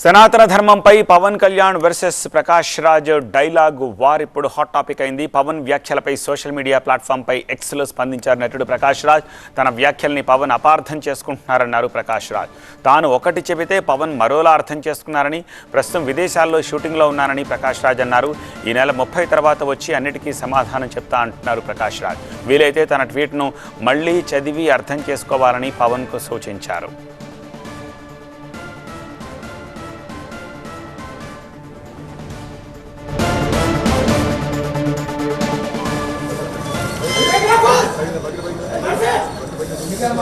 సనాతన ధర్మంపై Pawan Kalyan versus Prakash Raj dialogue war ఇప్పుడు hot topic అయింది. పవన్ వ్యాఖ్యలపై సోషల్ మీడియా ప్లాట్ఫామ్పై ఎక్స్లో స్పందించారు నటుడు ప్రకాష్ రాజ్. తన వ్యాఖ్యల్ని పవన్ అపార్థం చేసుకుంటున్నారన్నారు ప్రకాష్ రాజ్. తాను ఒకటి చెబితే పవన్ మరోలా అర్థం చేసుకున్నారని ప్రస్తుతం విదేశాల్లో షూటింగ్లో ఉన్నానని ప్రకాష్ రాజ్ అన్నారు. ఈ నెల ముప్పై తర్వాత వచ్చి అన్నిటికీ సమాధానం చెప్తా అంటున్నారు ప్రకాష్ రాజ్. వీలైతే తన ట్వీట్ను మళ్ళీ చదివి అర్థం చేసుకోవాలని పవన్కు సూచించారు.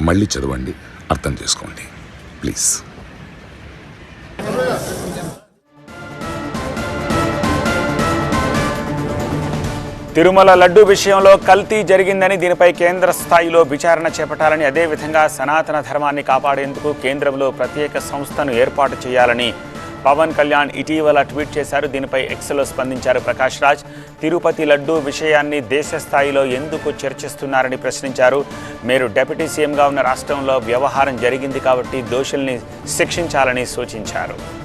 మళ్ళీ చదవండి అర్థం చేసుకోండి. ప్లీజ్ తిరుమల లడ్డు విషయంలో కల్తీ జరిగిందని దీనిపై కేంద్ర స్థాయిలో విచారణ చేపట్టాలని అదేవిధంగా సనాతన ధర్మాన్ని కాపాడేందుకు కేంద్రంలో ప్రత్యేక సంస్థను ఏర్పాటు చేయాలని పవన్ కళ్యాణ్ ఇటీవల ట్వీట్ చేశారు. దీనిపై ఎక్స్లో స్పందించారు ప్రకాష్ రాజ్. తిరుపతి లడ్డూ విషయాన్ని దేశ స్థాయిలో ఎందుకు చర్చిస్తున్నారని ప్రశ్నించారు. మీరు డిప్యూటీ సీఎంగా ఉన్న రాష్ట్రంలో వ్యవహారం జరిగింది కాబట్టి దోషుల్ని శిక్షించాలని సూచించారు.